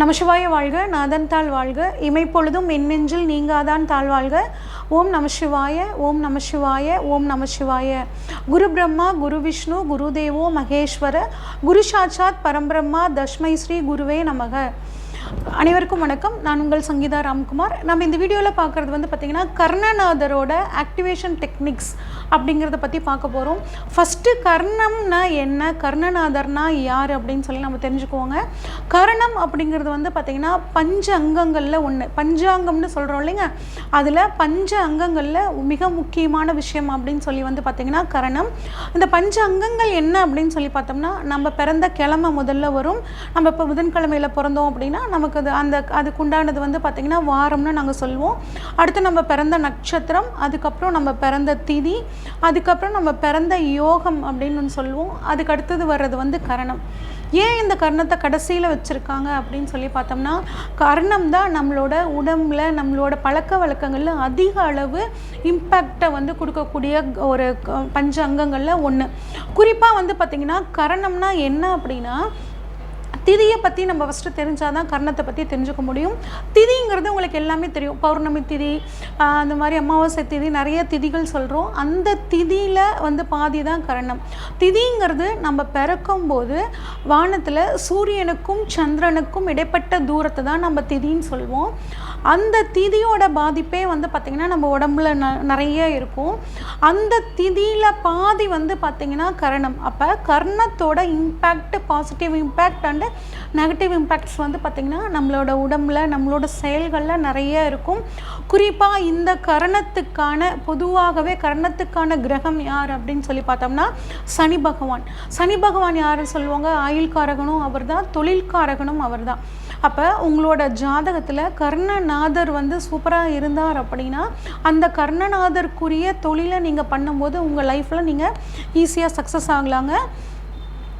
நமசிவாய வாழ்க நாதன் தாழ் வாழ்க. இமைப்பொழுதும் எண்ணெஞ்சில் நீங்காதான் தாழ் வாழ்க. ஓம் நமசிவாய ஓம் நமசிவாய ஓம் நமசிவாய. குரு பிரம்மா குரு விஷ்ணு குரு தேவோ மகேஸ்வர. குரு சாட்சாத் பரம்பிரம்மா தஷ்மை ஸ்ரீ குருவே நமக. அனைவருக்கும் வணக்கம். நான் உங்கள் சங்கீதா ராம்குமார். நம்ம இந்த வீடியோவில் பார்க்குறது வந்து பார்த்திங்கன்னா கர்ணநாதரோட ஆக்டிவேஷன் டெக்னிக்ஸ் அப்படிங்கிறத பற்றி பார்க்க போகிறோம் ஃபஸ்ட்டு கர்ணம்னா என்ன? கர்ணநாதர்னா யார்? அப்படின்னு சொல்லி நம்ம தெரிஞ்சுக்குவோங்க. கர்ணம் அப்படிங்கிறது வந்து பார்த்திங்கன்னா பஞ்ச அங்கங்களில் ஒன்று பஞ்சாங்கம்னு சொல்கிறோம் இல்லைங்க? அதில் பஞ்ச அங்கங்களில் மிக முக்கியமான விஷயம் அப்படின்னு சொல்லி வந்து பார்த்திங்கன்னா கரணம். இந்த பஞ்ச அங்கங்கள் என்ன அப்படின்னு சொல்லி பார்த்தோம்னா நம்ம பிறந்த கிழமை முதல்ல வரும். நம்ம இப்போ புதன்கிழமையில் பிறந்தோம் அப்படின்னா நமக்கு அது அந்த அதுக்கு உண்டானது வந்து பார்த்திங்கன்னா வாரம்னு நாங்கள் சொல்லுவோம். அடுத்து நம்ம பிறந்த நட்சத்திரம் அதுக்கப்புறம் நம்ம பிறந்த திதி அதுக்கப்புறம் நம்ம பிறந்த யோகம் அப்படின்னு ஒன்று சொல்லுவோம். அதுக்கு அடுத்தது வர்றது வந்து கரணம். ஏன் இந்த கர்ணத்தை கடைசியில் வச்சுருக்காங்க அப்படின்னு சொல்லி பார்த்தோம்னா கர்ணம் தான் நம்மளோட உடம்புல நம்மளோட பழக்க வழக்கங்களில் அதிக அளவு இம்பேக்டை வந்து கொடுக்கக்கூடிய ஒரு பஞ்ச அங்கங்களில் ஒன்று குறிப்பாக வந்து பார்த்திங்கன்னா கரணம்னா என்ன அப்படின்னா திதியை பற்றி நம்ம ஃபஸ்ட்டு தெரிஞ்சால் தான் கர்ணத்தை பற்றி தெரிஞ்சுக்க முடியும். திதிங்கிறது உங்களுக்கு எல்லாமே தெரியும். பௌர்ணமி திதி அந்த மாதிரி அமாவாசை திதி நிறைய திதிகள் சொல்கிறோம் அந்த திதியில் வந்து பாதி தான் கரணம். திதிங்கிறது நம்ம பிறக்கும்போது வானத்தில் சூரியனுக்கும் சந்திரனுக்கும் இடைப்பட்ட தூரத்தை தான் நம்ம திதின்னு சொல்லுவோம். அந்த திதியோட பாதிப்பே வந்து பார்த்திங்கன்னா நம்ம உடம்புல ந நிறைய இருக்கும். அந்த திதியில் பாதி வந்து பார்த்திங்கன்னா கரணம். அப்போ கர்ணத்தோட impact positive impact and negative impacts வந்து பார்த்திங்கன்னா நம்மளோட உடம்புல நம்மளோட செயல்களில் நிறைய இருக்கும். குறிப்பாக இந்த கரணத்துக்கான பொதுவாகவே கரணத்துக்கான கிரகம் யார் அப்படின்னு சொல்லி பார்த்தோம்னா சனி பகவான். சனி பகவான் யாருன்னு சொல்லுவாங்க? ஆயுள்காரகனும் அவர் தான் தொழில்காரகனும் அவர் தான் அப்போ உங்களோட ஜாதகத்தில் கர்ணநாதர் வந்து சூப்பராக இருந்தார் அப்படின்னா அந்த கர்ணநாதருக்குரிய தொழிலை நீங்கள் பண்ணும்போது உங்கள் லைஃப்பில் நீங்கள் ஈஸியாக சக்ஸஸ் ஆகலாங்க.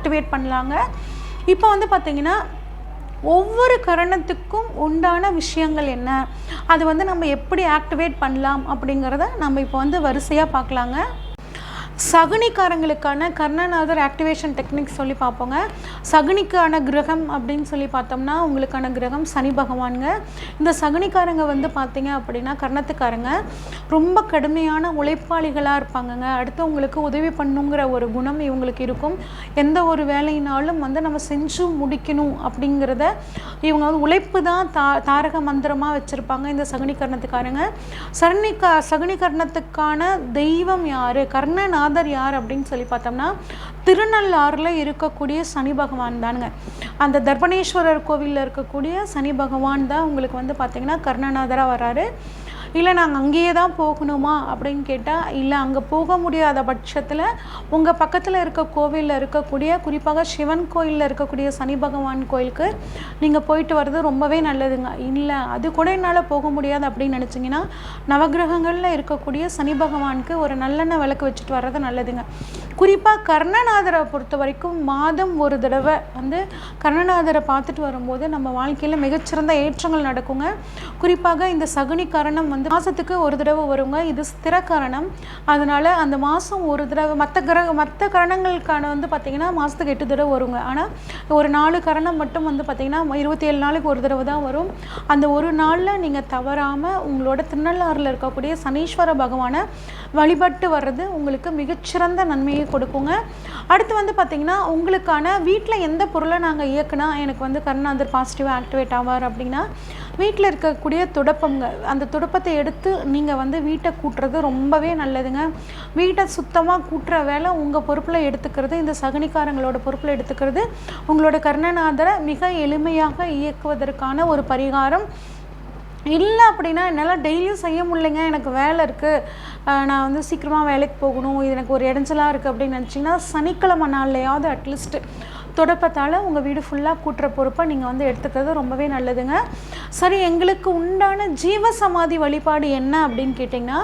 ஆக்டிவேட் பண்ணலாங்க. இப்போ வந்து பார்த்திங்கன்னா ஒவ்வொரு கரணத்துக்கும் உண்டான விஷயங்கள் என்ன? அது வந்து நம்ம எப்படி ஆக்டிவேட் பண்ணலாம் அப்படிங்கிறத நம்ம இப்போ வந்து வரிசையாக பார்க்கலாங்க. சகுனிக்காரங்களுக்கான கர்ணநாதர் ஆக்டிவேஷன் டெக்னிக்ஸ் சொல்லி பார்ப்போங்க. சகுனிக்கான கிரகம் அப்படின்னு சொல்லி பார்த்தோம்னா உங்களுக்கான கிரகம் சனி பகவானுங்க. இந்த சகுனிக்காரங்க வந்து பார்த்தீங்க அப்படின்னா கர்ணத்துக்காரங்க. ரொம்ப கடுமையான உழைப்பாளிகளாக இருப்பாங்கங்க. அடுத்து உங்களுக்கு உதவி பண்ணுங்கிற ஒரு குணம் இவங்களுக்கு இருக்கும். எந்த ஒரு வேலையினாலும் வந்து நம்ம செஞ்சு முடிக்கணும் அப்படிங்கிறத இவங்க வந்து உழைப்பு தான் தா தாரக மந்திரமாக வச்சுருப்பாங்க இந்த சகுனிகரணத்துக்காரங்க சரணிக்கா சகுனிகரணத்துக்கான தெய்வம் யார்? ஃபாதர் யார் அப்படின்னு சொல்லி பார்த்தோம்னா திருநள்ளாறில் இருக்கக்கூடிய சனி பகவான் தானுங்க. அந்த தர்பணேஸ்வரர் கோவிலில் இருக்கக்கூடிய சனி பகவான் தான் உங்களுக்கு வந்து பார்த்திங்கன்னா கர்ணநாதராக வராரு இல்லை நாங்கள் அங்கேயே தான் போகணுமா? அப்படின்னு கேட்டால் இல்லை அங்கே போக முடியாத பட்சத்தில் உங்கள் பக்கத்தில் இருக்க கோவிலில் இருக்கக்கூடிய குறிப்பாக சிவன் கோயிலில் இருக்கக்கூடிய சனி பகவான் கோயிலுக்கு நீங்கள் போயிட்டு வர்றது ரொம்பவே நல்லதுங்க. இல்லை அது கூட என்னால் போக முடியாது அப்படின்னு நினச்சிங்கன்னா நவகிரகங்களில் இருக்கக்கூடிய சனி பகவானுக்கு ஒரு நல்லெண்ணெய் விளக்கு வச்சுட்டு வர்றது நல்லதுங்க. குறிப்பாக கர்ணநாதரை பொறுத்த வரைக்கும் மாதம் ஒரு தடவை வந்து கர்ணநாதரை பார்த்துட்டு வரும்போது நம்ம வாழ்க்கையில் மிகச்சிறந்த ஏற்றங்கள் நடக்குங்க. குறிப்பாக இந்த சகுனி கரணம் வந்து வந்து மாதத்துக்கு ஒரு தடவை வருங்க. இது ஸ்திர கரணம். அதனால் அந்த மாதம் ஒரு தடவை மற்ற கிரக மற்ற கரணங்களுக்கான வந்து பார்த்திங்கன்னா மாதத்துக்கு எட்டு தடவை வருங்க. ஆனால் ஒரு நாலு கரணம் மட்டும் வந்து பார்த்திங்கன்னா இருபத்தி ஏழு நாளுக்கு ஒரு தடவை தான் வரும். அந்த ஒரு நாளில் நீங்கள் தவறாமல் உங்களோட திருநள்ளாறில் இருக்கக்கூடிய சனீஸ்வர பகவானை வழிபட்டு வர்றது உங்களுக்கு மிகச்சிறந்த நன்மையை கொடுக்குங்க. அடுத்து வந்து பார்த்திங்கன்னா உங்களுக்கான வீட்டில் எந்த பொருளை நாங்கள் இயக்குனா எனக்கு வந்து கருணாந்தர் பாசிட்டிவாக ஆக்டிவேட் ஆவார் அப்படின்னா வீட்டில் இருக்கக்கூடிய துடப்பங்க அந்த துடப்பத்தை எடுத்து நீங்கள் வந்து வீட்டை கூட்டுறது ரொம்பவே நல்லதுங்க. வீட்டை சுத்தமாக கூட்டுற வேலை உங்கள் பொறுப்பில் எடுத்துக்கிறது இந்த சகுனிக்காரங்களோட பொறுப்பில் எடுத்துக்கிறது உங்களோட கர்ணநாதரை மிக எளிமையாக இயக்குவதற்கான ஒரு பரிகாரம். இல்லை அப்படின்னா என்னால் டெய்லியும் செய்ய முடியலைங்க. எனக்கு வேலை இருக்குது நான் வந்து சீக்கிரமாக வேலைக்கு போகணும். இது எனக்கு ஒரு இடைஞ்சலாக இருக்குது அப்படின்னு நினச்சிங்கன்னா சனிக்கிழமை நாள்லையாவது அட்லீஸ்ட்டு தொடப்பத்தால் உங்கள் வீடு ஃபுல்லாக கூட்டுற பொறுப்பாக நீங்கள் வந்து எடுத்துக்கிறது ரொம்பவே நல்லதுங்க. சரி எங்களுக்கு உண்டான ஜீவ சமாதி வழிபாடு என்ன அப்படின்னு கேட்டிங்கன்னா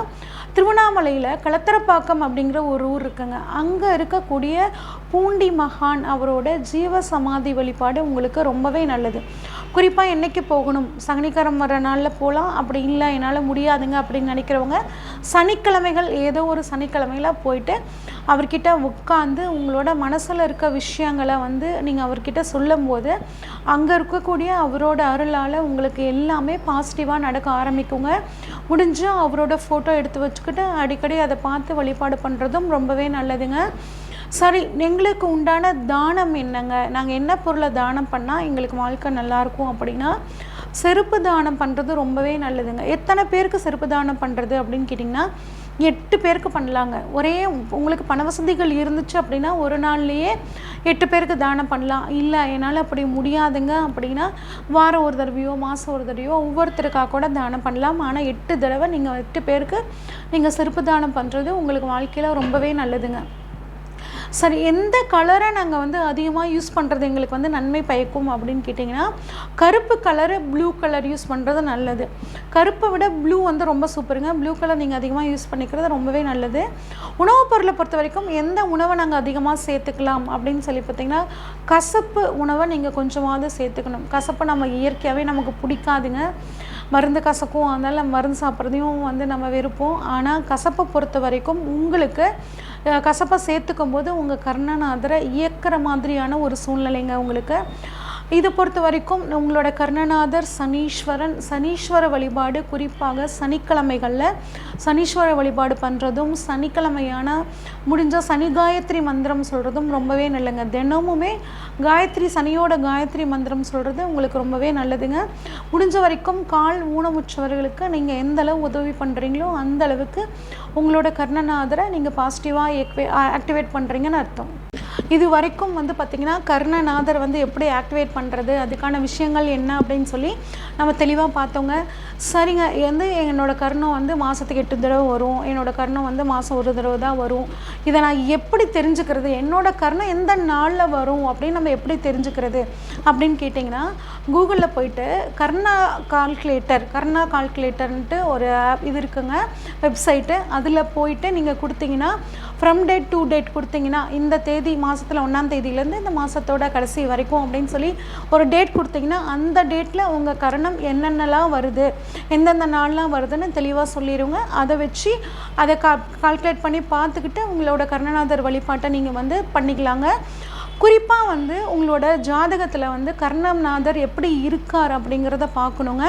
திருவண்ணாமலையில் களத்திரப்பாக்கம் அப்படிங்கிற ஒரு ஊர் இருக்குங்க. அங்கே இருக்கக்கூடிய பூண்டி மகான் அவரோட ஜீவ சமாதி வழிபாடு உங்களுக்கு ரொம்பவே நல்லது. குறிப்பாக என்றைக்கு போகணும்? சனிக்கிழமை வர நாளில் போகலாம் அப்படி இல்லை என்னால் முடியாதுங்க அப்படின்னு நினைக்கிறவங்க சனிக்கிழமைகள் ஏதோ ஒரு சனிக்கிழமையில் போயிட்டு அவர்கிட்ட உட்காந்து உங்களோட மனசில் இருக்க விஷயங்களை வந்து நீங்கள் அவர்கிட்ட சொல்லும்போது அங்கே இருக்கக்கூடிய அவரோட அருளால் உங்களுக்கு எல்லாமே பாசிட்டிவாக நடக்க ஆரம்பிக்குங்க. முடிஞ்சு அவரோட ஃபோட்டோ எடுத்து வச்சுக்கிட்டு அடிக்கடி அதை பார்த்து வழிபாடு பண்ணுறதும் ரொம்பவே நல்லதுங்க. சரி எங்களுக்கு உண்டான தானம் என்னங்க? நாங்கள் என்ன பொருளை தானம் பண்ணால் எங்களுக்கு வாழ்க்கை நல்லாயிருக்கும் அப்படின்னா செருப்பு தானம் பண்ணுறது ரொம்பவே நல்லதுங்க. எத்தனை பேருக்கு செருப்பு தானம் பண்ணுறது அப்படின்னு கேட்டிங்கன்னா எட்டு பேருக்கு பண்ணலாங்க. ஒரே உங்களுக்கு பண வசதிகள் இருந்துச்சு அப்படின்னா ஒரு நாள்லேயே எட்டு பேருக்கு தானம் பண்ணலாம். இல்லை என்னால் அப்படி முடியாதுங்க அப்படின்னா வாரம் ஒரு தடவையோ மாதம் ஒரு தடவையோ ஒவ்வொருத்தருக்காக கூட தானம் பண்ணலாம். ஆனால் எட்டு தடவை நீங்கள் எட்டு பேருக்கு நீங்கள் செருப்பு தானம் பண்ணுறது உங்களுக்கு வாழ்க்கையில் ரொம்பவே நல்லதுங்க. சரி எந்த கலரை நாங்கள் வந்து அதிகமாக யூஸ் பண்ணுறது எங்களுக்கு வந்து நன்மை பயக்கும் அப்படின்னு கேட்டிங்கன்னா கருப்பு கலரு ப்ளூ கலர் யூஸ் பண்ணுறது நல்லது. கருப்பை விட ப்ளூ வந்து ரொம்ப சூப்பருங்க ப்ளூ கலர் நீங்கள் அதிகமாக யூஸ் பண்ணிக்கிறது ரொம்பவே நல்லது. உணவுப் பொருளை பொறுத்த வரைக்கும் எந்த உணவை நாங்கள் அதிகமாக சேர்த்துக்கலாம் அப்படின்னு சொல்லி பார்த்தீங்கன்னா கசப்பு உணவை நீங்கள் கொஞ்சமாவது சேர்த்துக்கணும். கசப்பை நம்ம இயற்கையாகவே நமக்கு பிடிக்காதுங்க. மருந்து கசக்கும் அதனால் மருந்து சாப்பிட்றதையும் வந்து நம்ம விருப்பம் ஆனால் கசப்பை பொறுத்த வரைக்கும் உங்களுக்கு கசப்பாக சேர்த்துக்கும் போது உங்கள் கர்ணநாதரை இயக்கிற மாதிரியான ஒரு சூழ்நிலைங்க உங்களுக்கு. இதை பொறுத்த வரைக்கும் உங்களோட கர்ணநாதர் சனீஸ்வரன் சனீஸ்வர வழிபாடு குறிப்பாக சனிக்கிழமைகளில் சனீஸ்வர வழிபாடு பண்ணுறதும் சனிக்கிழமையான முடிஞ்சால் சனி காயத்ரி மந்திரம் சொல்கிறதும் ரொம்பவே நல்லங்க. தினமுமே காயத்ரி சனியோட காயத்ரி மந்திரம் சொல்கிறது உங்களுக்கு ரொம்பவே நல்லதுங்க. முடிஞ்ச வரைக்கும் கால் ஊனமுற்றவர்களுக்கு நீங்கள் எந்த அளவு உதவி பண்ணுறீங்களோ அந்த அளவுக்கு உங்களோட கர்ணநாதரை நீங்கள் பாசிட்டிவாக ஆக்டிவேட் பண்ணுறீங்கன்னு அர்த்தம். இது வரைக்கும் வந்து பார்த்திங்கன்னா கர்ணநாதர் வந்து எப்படி ஆக்டிவேட் பண்ணுறது அதுக்கான விஷயங்கள் என்ன அப்படின்னு சொல்லி நம்ம தெளிவாக பார்த்தோங்க. சரிங்க வந்து என்னோடய கர்ணம் வந்து மாதத்துக்கு எட்டு தடவை வரும். என்னோடய கர்ணம் வந்து மாதம் ஒரு தடவை தான் வரும். இதை நான் எப்படி தெரிஞ்சுக்கிறது? என்னோடய கர்ணம் எந்த நாளில் வரும்? அப்படின்னு நம்ம எப்படி தெரிஞ்சுக்கிறது? அப்படின்னு கேட்டிங்கன்னா கூகுளில் போயிட்டு கர்ணா கால்குலேட்டர் கர்ணா கால்குலேட்டர்ன்ட்டு ஒரு ஆப் இது இருக்குங்க. வெப்சைட்டு அதில் போயிட்டு நீங்கள் கொடுத்தீங்கன்னா ஃப்ரம் டேட் டு டேட் கொடுத்தீங்கன்னா இந்த தேதி மாதத்தில் ஒன்றாம் தேதியிலேருந்து இந்த மாதத்தோட கடைசி வரைக்கும் அப்படின்னு சொல்லி ஒரு டேட் கொடுத்தீங்கன்னா அந்த டேட்டில் உங்கள் கரணம் என்னென்னலாம் வருது எந்தெந்த நாள்லாம் வருதுன்னு தெளிவாக சொல்லிடுங்க அதை வச்சு அதை கா கால்குலேட் பண்ணி பார்த்துக்கிட்டு உங்களோட கர்ணநாதர் வழிபாட்டை நீங்கள் வந்து பண்ணிக்கலாங்க. குறிப்பாக வந்து உங்களோட ஜாதகத்தில் வந்து கர்ணநாதர் எப்படி இருக்கார் அப்படிங்கிறத பார்க்கணுங்க.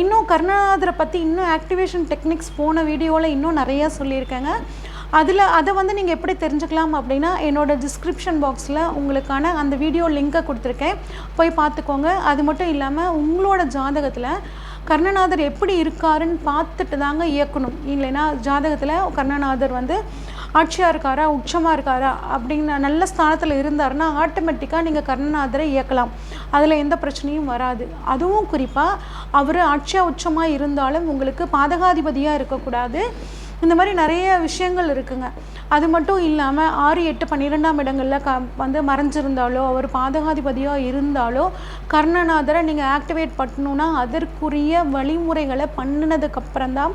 இன்னும் கர்ணநாதரை பற்றி இன்னும் ஆக்டிவேஷன் டெக்னிக்ஸ் போன வீடியோவில் இன்னும் நிறையா சொல்லியிருக்கேங்க. அதில் அதை வந்து நீங்கள் எப்படி தெரிஞ்சுக்கலாம் அப்படின்னா என்னோடய டிஸ்கிரிப்ஷன் பாக்ஸில் உங்களுக்கான அந்த வீடியோ லிங்க்கை கொடுத்துருக்கேன். போய் பார்த்துக்கோங்க. அது மட்டும் இல்லாமல் உங்களோட ஜாதகத்தில் கர்ணநாதர் எப்படி இருக்காருன்னு பார்த்துட்டு தாங்க இயக்கணும். இல்லைன்னா ஜாதகத்தில் கர்ணநாதர் வந்து ஆட்சியாக இருக்காரா உச்சமாக இருக்காரா அப்படின்னு நல்ல ஸ்தானத்தில் இருந்தாருன்னா ஆட்டோமேட்டிக்காக நீங்கள் கர்ணநாதரை இயக்கலாம். அதில் எந்த பிரச்சனையும் வராது. அதுவும் குறிப்பாக அவர் ஆட்சியாக உச்சமாக இருந்தாலும் உங்களுக்கு பாதகாதிபதியாக இருக்கக்கூடாது. இந்த மாதிரி நிறைய விஷயங்கள் இருக்குங்க. அது மட்டும் இல்லாமல் ஆறு எட்டு பன்னிரெண்டாம் இடங்களில் க வந்து மறைஞ்சிருந்தாலோ அவர் பாதகாதிபதியாக இருந்தாலோ கர்ணநாதரை நீங்கள் ஆக்டிவேட் பண்ணணுன்னா அதற்குரிய வழிமுறைகளை பண்ணினதுக்கப்புறம் தான்